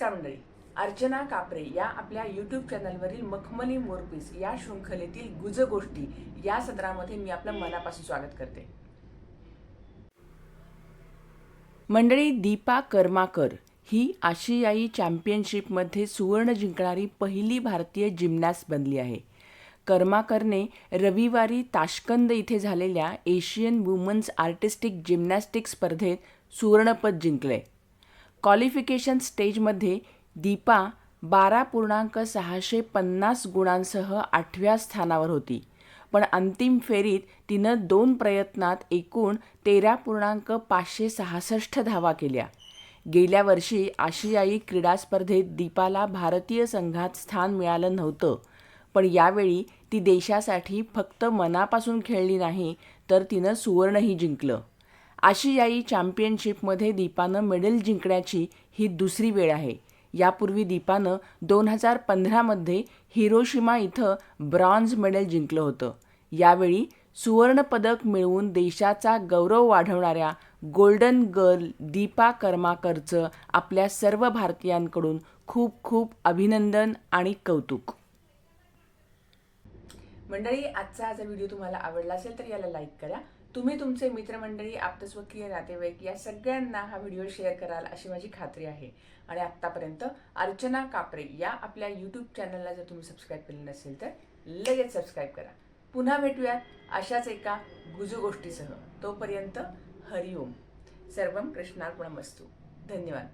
नमस्कार मंडळी. अर्चना कापरे या आपल्या यूट्यूब चॅनलवरील मखमली मोरपीस या शृंखलेतील गुज गोष्टी या सत्रामध्ये मी आपलं मनापासून स्वागत करते. मंडळी दीपा कर्माकर ही आशियाई चॅम्पियनशिपमध्ये सुवर्ण जिंकणारी पहिली भारतीय जिम्नॅस्ट बनली आहे. कर्माकरने रविवारी ताशकंद इथे झालेल्या एशियन वुमन्स आर्टिस्टिक जिम्नॅस्टिक स्पर्धेत सुवर्णपद जिंकले. क्वालिफिकेशन स्टेजमध्ये दीपा बारा पूर्णांक सहाशे पन्नास गुणांसह आठव्या स्थानावर होती. पण अंतिम फेरीत तिनं दोन प्रयत्नात एकूण तेरा पूर्णांक पाचशे सहासष्ट धावा केल्या. गेल्या वर्षी आशियाई क्रीडा स्पर्धेत दीपाला भारतीय संघात स्थान मिळालं नव्हतं. पण यावेळी ती देशासाठी फक्त मनापासून खेळली नाही तर तिनं सुवर्णही जिंकलं. आशियाई चॅम्पियनशिपमध्ये दीपानं मेडल जिंकण्याची ही दुसरी वेळ आहे. यापूर्वी दीपानं दोन हजार पंधरामध्ये हिरोशिमा इथं ब्रॉन्झ मेडल जिंकलं होतं. यावेळी सुवर्णपदक मिळवून देशाचा गौरव वाढवणाऱ्या गोल्डन गर्ल दीपा कर्माकरचं आपल्या सर्व भारतीयांकडून खूप खूप अभिनंदन आणि कौतुक. मंडळी आजचा जर व्हिडिओ तुम्हाला आवडला असेल तर याला लाईक करा. तुम्ही तुमचे मित्रमंडळी आप्तस्वकीय नातेवाईक या सगळ्यांना हा व्हिडिओ शेअर कराल अशी माझी खात्री आहे. आणि आत्तापर्यंत अर्चना कापरे या आपल्या यूट्यूब चॅनलला जर तुम्ही सबस्क्राईब केलं नसेल तर लगेच सबस्क्राईब करा. पुन्हा भेटूयात अशाच एका गुजू गोष्टीसह. तोपर्यंत हरिओम सर्वम कृष्णार्पणमस्तू. धन्यवाद.